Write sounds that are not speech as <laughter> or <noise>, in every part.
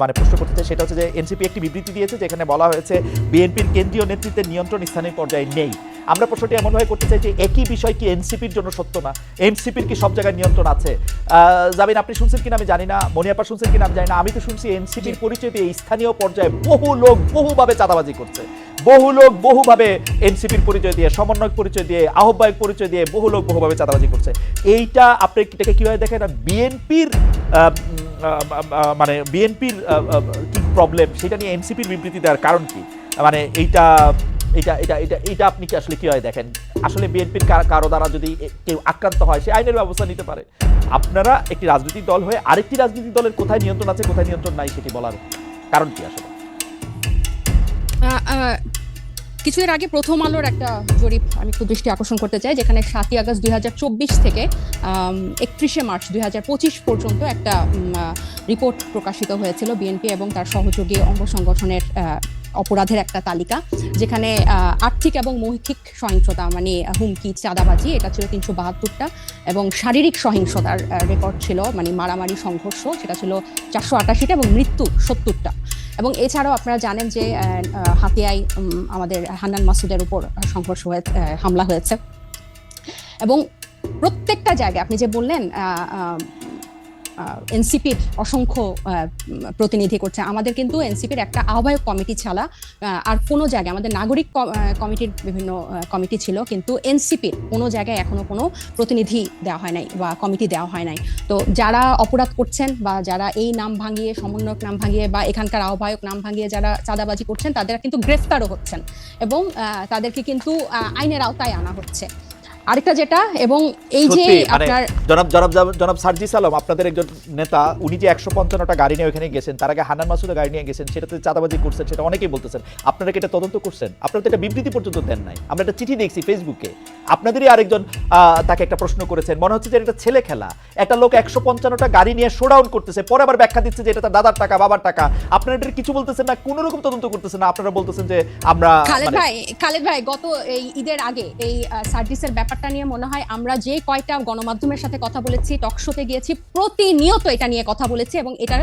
মানে প্রশ্ন করতে চাই, সেটা হচ্ছে যে এনসিপি একটি বিবৃতি দিয়েছে যেখানে বলা হয়েছে বিএনপির কেন্দ্রীয় নেতৃত্বের নিয়ন্ত্রণ স্থানীয় পর্যায়ে নেই। আমরা প্রশ্নটি এমনভাবে করতে চাই যে একই বিষয় কি এনসিপির জন্য সত্য না? এনসিপির কি সব জায়গায় নিয়ন্ত্রণ আছে? জামিন আপনি শুনছেন কিনা আমি জানি না, মনিয়াপা শুনছেন কিনা আমি জানি না, আমি তো শুনছি এনসিপির পরিচয় দিয়ে স্থানীয় পর্যায়ে বহু লোক বহুভাবে চাঁদাবাজি করছে। বহু লোক বহুভাবে এনসিপির পরিচয় দিয়ে, সমন্বয়ক পরিচয় দিয়ে, আহ্বায়ক পরিচয় দিয়ে বহু লোক বহুভাবে চাঁদাবাজি করছে। এইটা আপনি এটাকে কীভাবে দেখেন? বিএনপির মানে বিএনপির কি প্রবলেম সেটা নিয়ে এনসিপির বিবৃতি দেওয়ার কারণ কি? মানে এইটা এটা এটা এটা এটা আপনি কি আসলে কীভাবে দেখেন? আসলে বিএনপির কারও দ্বারা যদি কেউ আক্রান্ত হয়, সে আইনের ব্যবস্থা নিতে পারে। আপনারা একটি রাজনৈতিক দল হয়ে আরেকটি রাজনৈতিক দলের কোথায় নিয়ন্ত্রণ আছে, কোথায় নিয়ন্ত্রণ নাই, সেটি বলার কারণ কি আসলে? কিছুদিন আগে প্রথম আলোর একটা জরিপ আমি একটু দৃষ্টি আকর্ষণ করতে চাই, যেখানে সাতই আগস্ট দুই হাজার চব্বিশ থেকে একত্রিশে মার্চ দুই হাজার পঁচিশ পর্যন্ত একটা রিপোর্ট প্রকাশিত হয়েছিল বিএনপি এবং তার সহযোগী অঙ্গ সংগঠনের অপরাধের একটা তালিকা, যেখানে আর্থিক এবং মৌখিক সহিংসতা মানে হুমকি, চাঁদাবাজি, এটা ছিল তিনশো বাহাত্তরটা এবং শারীরিক সহিংসতার রেকর্ড ছিল মানে মারামারি, সংঘর্ষ, সেটা ছিল চারশো আটাশিটা এবং মৃত্যু সত্তরটা। এবং এছাড়াও আপনারা জানেন যে হাতিয়ায় আমাদের হান্নান মাসুদের উপর সংঘর্ষ হয়ে হামলা হয়েছে। এবং প্রত্যেকটা জায়গায় আপনি যে বললেন এনসিপির অসংখ্য প্রতিনিধি করছে। আমাদের কিন্তু এনসিপির একটা আহ্বায়ক কমিটি ছাড়া আর কোনো জায়গায়, আমাদের নাগরিক কমিটির বিভিন্ন কমিটি ছিল, কিন্তু এনসিপির কোনো জায়গায় এখনও কোনো প্রতিনিধি দেওয়া হয় নাই বা কমিটি দেওয়া হয় নাই। তো যারা অপরাধ করছেন বা যারা এই নাম ভাঙিয়ে, সমন্বয়ক নাম ভাঙিয়ে বা এখানকার আহ্বায়ক নাম ভাঙিয়ে যারা চাঁদাবাজি করছেন, তাদের কিন্তু গ্রেফতারও হচ্ছেন এবং তাদেরকে কিন্তু আইনের আওতায় আনা হচ্ছে। আরেকটা যেটা এবং এই যে মানে আপনার জনাব জনাব জনাব- সার্জিস আলম আপনাদের একজন নেতা উনি যে একশো পঞ্চান্নটা গাড়ি নিয়ে ওখানে গেছেন তার আগে হান্নান মাসুদে গাড়ি নিয়ে গেছেন সেটাতে চাঁদাবাজি করছেন সেটা অনেকেই বলতেছেন। আপনারা কি এটা তদন্ত করছেন? আপনারা তো এটা বিবৃতি পর্যন্ত দেন নাই। আমরা একটা চিঠি দেখছি ফেসবুকে। আপনাদেরই আরেকজন তাকে একটা প্রশ্ন করেছেন। মনে হচ্ছে যে এটা ছেলে খেলা। একটা লোক একশো পঞ্চান্নটা গাড়ি নিয়ে শোডাউন করতেছে পরে আবার ব্যাখ্যা দিচ্ছে যে এটা তার দাদার টাকা বাবার টাকা। আপনারা এটা কিছু বলতেছেন না? কোনো রকম তদন্ত করতেছেন না? আপনারা বলতেছেন যে আমরা খালেদ মানে- ভাই খালেদ ভাই গত এই ঈদের আগে এই সার্ভিসের ব্যাপারটা নিয়ে মনে হয় আমরা যে কয়টা গণমাধ্যমের সাথে কথা বলেছি টকশোতে গিয়েছি, প্রতিনিয়ত এটা নিয়ে কথা বলেছি এবং এটার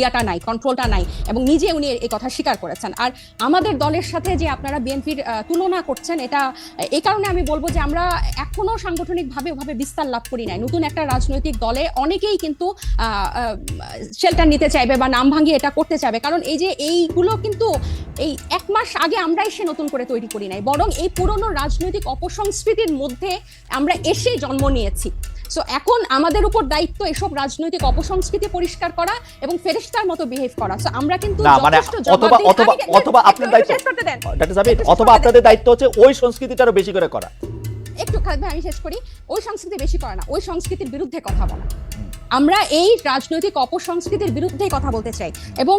ইয়াটা নাই কন্ট্রোলটা নাই এবং নিজে উনি এই কথা স্বীকার করেছেন। আর আমাদের দলের সাথে যে আপনারা বিএনপির তুলনা করছেন, এটা এই কারণে আমি বলব যে আমরা এখনও সাংগঠনিকভাবে ওভাবে বিস্তার লাভ করি নাই। নতুন একটা রাজনৈতিক দলে অনেকেই কিন্তু শেল্টার নিতে চাইবে বা নাম ভাঙিয়ে এটা করতে চাইবে। কারণ এই যে এইগুলো কিন্তু এই এক মাস আগে আমরা এসে নতুন করে তৈরি করি নাই। বরং এই পুরনো রাজনৈতিক অপসংস্কৃতির মধ্যে আমরা এসে জন্ম নিয়েছি। সো এখন আমাদের উপর দায়িত্ব এসব রাজনৈতিক অপসংস্কৃতি পরিষ্কার করা এবং ফেরেশতার মতো বিহেভ করা। সো আমরা কিন্তু না মানে যথেষ্ট অথবা অথবা অথবা আপনাদের আপনার দায়িত্ব। ডাক্তার জাবির একটু অথবা আপনাদের দায়িত্ব হচ্ছে ওই সংস্কৃতিটারও বেশি করে করা। একটু খাদ্য আমি শেষ করি। ওই সংস্কৃতি বেশি করে না ওই সংস্কৃতির বিরুদ্ধে কথা বলা। আমরা এই রাজনৈতিক অপসংস্কৃতির বিরুদ্ধেই কথা বলতে চাই। এবং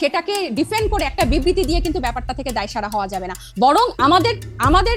সেটাকে ডিফেন্ড করে একটা বিবৃতি দিয়ে কিন্তু ব্যাপারটা থেকে দায় সারা হওয়া যাবে না। বরং আমাদের আমাদের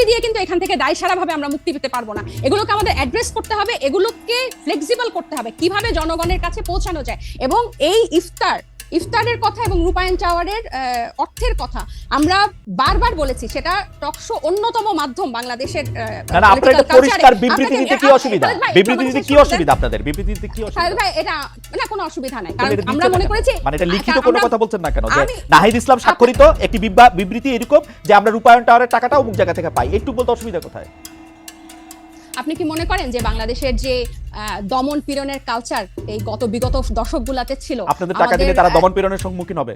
দিয়ে কিন্তু এখান থেকে দায় সারাভাবে আমরা মুক্তি পেতে পারব না। এগুলোকে আমাদের অ্যাড্রেস করতে হবে, এগুলোকে ফ্লেক্সিবল করতে হবে, কীভাবে জনগণের কাছে পৌঁছানো যায়। এবং এই ইফতার ইফতারের কথা এবং রূপায়ণ টাওয়ারের অর্থের কথা আমরা বারবার বলেছি সেটা টকশো অন্যতম মাধ্যম বাংলাদেশের। পরিষ্কার বিবৃতি দিতে কি অসুবিধা? বিবৃতি দিতে কি অসুবিধা আপনাদের? বিবৃতি দিতে কি অসুবিধা? ভাই এটা না কোনো অসুবিধা নাই কারণ আমরা মনে করেছি মানে এটা লিখিত কোনো কথা বলছেন না কেন? যে নাহিদ ইসলাম স্বাক্ষরিত একটি বিবৃতি এরকম যে আমরা রূপায়ণ টাওয়ারের টাকাটা অমুক জায়গা থেকে পাই। একটু বলতে অসুবিধা কোথায়? আপনি কি মনে করেন যে বাংলাদেশের যে দমন পীড়নের কালচার এই গত বিগত দশকগুলাতে ছিল আপনাদের টাকা দিলে তারা দমন পীড়নের সম্মুখীন হবে।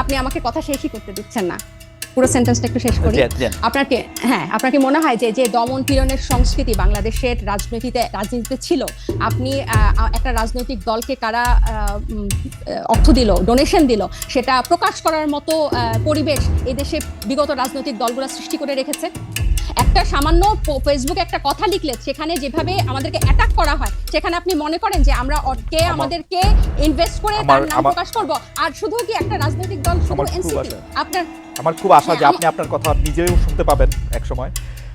আপনি আমাকে কথা শেষই করতে দিচ্ছেন না। পুরো সেন্টেন্সটা একটু শেষ করি। জি, জি। আপনার কি হ্যাঁ আপনার কি মনে হয় যে যে দমন পীড়নের সংস্কৃতি বাংলাদেশের রাজনীতিতে রাজনীতিতে ছিল আপনি একটা রাজনৈতিক দলকে কারা অর্থ দিল ডোনেশন দিল সেটা প্রকাশ করার মতো পরিবেশ এদেশে বিগত রাজনৈতিক দলগুলো সৃষ্টি করে রেখেছে? একটা সামান্য ফেসবুকে একটা কথা লিখলে সেখানে যেভাবে আমাদেরকে অ্যাটাক করা হয় সেখানে আপনি মনে করেন যে আমরা কে আমাদেরকে ইনভেস্ট করে তার নাম প্রকাশ করব। আর শুধু কি একটা রাজনৈতিক দল শুধু এনসিপি আপনার আমার খুব আশা যে হ্যাঁ, আপনি আপনার কথা নিজেও শুনতে পাবেন এক সময়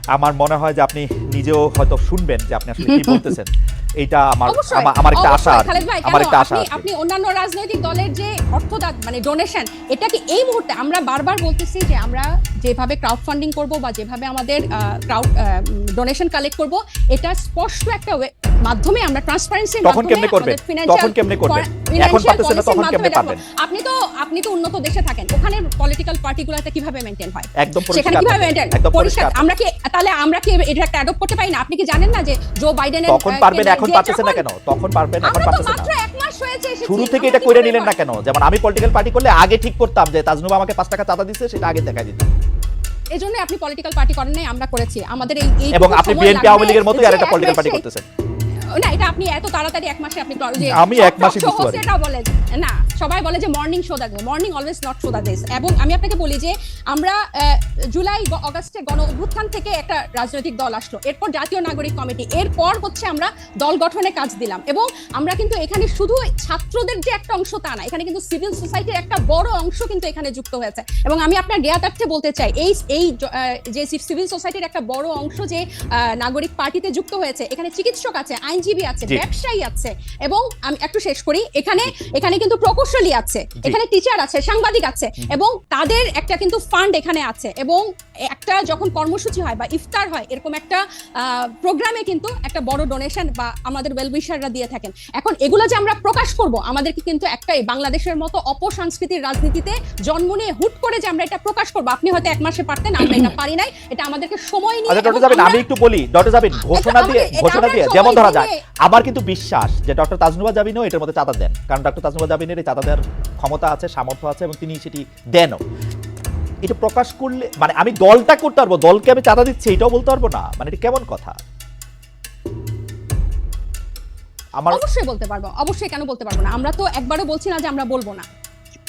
আমার মনে হয় যে আপনি নিজেও হয়তো শুনবেন যে আপনি আসলে কি <laughs> বলতেছেন। এইটা আমার আমার- একটা আশা আমার একটা আশা আপনি- অন্যান্য রাজনৈতিক দলের যে অর্থ মানে ডোনেশন এটা কি এই মুহূর্তে আমরা বারবার বলতেছি যে আমরা যেভাবে ক্রাউড ফান্ডিং করব বা যেভাবে আমাদের ক্রাউড ডোনেশন কালেক্ট করব এটা স্পষ্ট একটা মাধ্যমে আমরা ট্রান্সপারেন্সি তখন কেমনে করবেন? তখন কেমনে করবেন? এখন পারতেছেন না, তখন কেমনে পারবেন? আপনি তো আপনি তো উন্নত দেশে থাকেন ওখানে পলিটিক্যাল কীভাবে মেনটেন হয়? একদম সেখানে কীভাবে একদম পরিষ্কার আমরা কি তাহলে আমরা কি এটা একটা অ্যাডপ্ট করতে পারি না? আপনি কি জানেন না যে জো বাইডেনের তখন পারবেন এখন পারতেছেন না কেন? তখন পারবেন এখন পারতেছেন না। এক মাস হয়েছে শুরু থেকে এটা করে নিলেন না কেন? যেমন আমি পলিটিক্যাল পার্টি করলে আগে ঠিক করতাম যে তাজনুবা আমাকে পাঁচ টাকা চাঁদা দিচ্ছে সেটা আগে দেখা দিতাম। এই জন্য আপনি পলিটিক্যাল পার্টি করেন নাই আমরা করেছি। আমাদের এই এবং আপনি বিএনপি আওয়ামী লীগের মতোই আর একটা পলিটিক্যাল পার্টি করতেছেন। না এটা আপনি এত তাড়াতাড়ি এক মাসে আপনি আমি এক মাসে পারি। না সবাই বলে যে morning show the morning always not show the এবং আমি আপনাকে বলি যে আমরা জুলাই অগাস্টে গণ অভ্যুত্থান থেকে একটা রাজনৈতিক দল আসলো। এরপর জাতীয় নাগরিক কমিটি এরপর হচ্ছে আমরা দল গঠনে কাজ দিলাম। এবং আমরা কিন্তু এখানে শুধু ছাত্রদের যে একটা অংশ তা না এখানে কিন্তু সিভিল সোসাইটির একটা বড় অংশ কিন্তু এখানে যুক্ত হয়েছে। এবং আমি আপনার জ্ঞাতার্থে বলতে চাই এই এই যে সিভিল সোসাইটির একটা বড় অংশ যে আহ, নাগরিক পার্টিতে যুক্ত হয়েছে এখানে চিকিৎসক আছে আইনজীবী আছে ব্যবসায়ী আছে এবং আমি একটু শেষ করি এখানে এখানে কিন্তু প্রকৌশলী আছে এখানে টিচার আছে সাংবাদিক আছে এবং তাদের একটা কিন্তু ফান্ড এখানে আছে এবং একটা যখন কর্মসূচি হয় বা ইফতার হয় এরকম একটা প্রোগ্রামে কিন্তু একটা বড় ডোনেশন বা আমাদের ওয়েলউইশাররা দিয়ে থাকেন। এখন এগুলো যে আমরা প্রকাশ করব আমাদেরকে কিন্তু একটাই বাংলাদেশের মতো অপসংস্কৃতির রাজনীতিতে জন্ম নিয়ে হুট করে যে আমরা এটা প্রকাশ করব আপনি হয়তো এক মাসে পারতেন আমরা এটা পারি নাই এটা আমাদেরকে সময় নিয়ে আচ্ছা আমি একটু বলি ডক্টর জাবিন ঘোষণা দিয়ে ঘোষণা দিয়ে যেমন ধরা যায় আমার কিন্তু বিশ্বাস যে ডক্টর তাজনুবা জাবিনও এটার মধ্যে চাঁদা দেন। কারণ ডক্টর তাজনুবা জাবিনের এই চাঁদা দেওয়ার ক্ষমতা আছে সামর্থ্য আছে এবং তিনি সেটি দেনও। এটা প্রকাশ করলে মানে আমি দলটা করতে পারব দলকে আমি চাঁদা দিচ্ছি এটাও বলতে পারব না। মানে এটা কেমন কথা? আমার অবশ্যই বলতে পারব অবশ্যই কেন বলতে পারব না? আমরা তো একবারও বলছি না যে আমরা বলব না।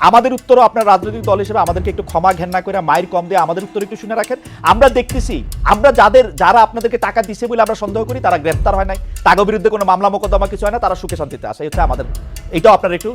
আমাদের উত্তরও আপনার রাজনৈতিক দল হিসেবে আমাদেরকে একটু ক্ষমা ঘেন্না করে মায়ের কম দিয়ে আমাদের উত্তর একটু শুনে রাখেন। আমরা দেখতেছি, আমরা যাদের, যারা আপনাদেরকে টাকা দিছে বলে আমরা সন্দেহ করি, তারা গ্রেপ্তার হয় নাই। তাগো বিরুদ্ধে কোনো মামলা, মোকদ্দমা কিছু হয় না, তারা সুখে শান্তিতে আসে এটা আমাদের এটাও আপনার একটু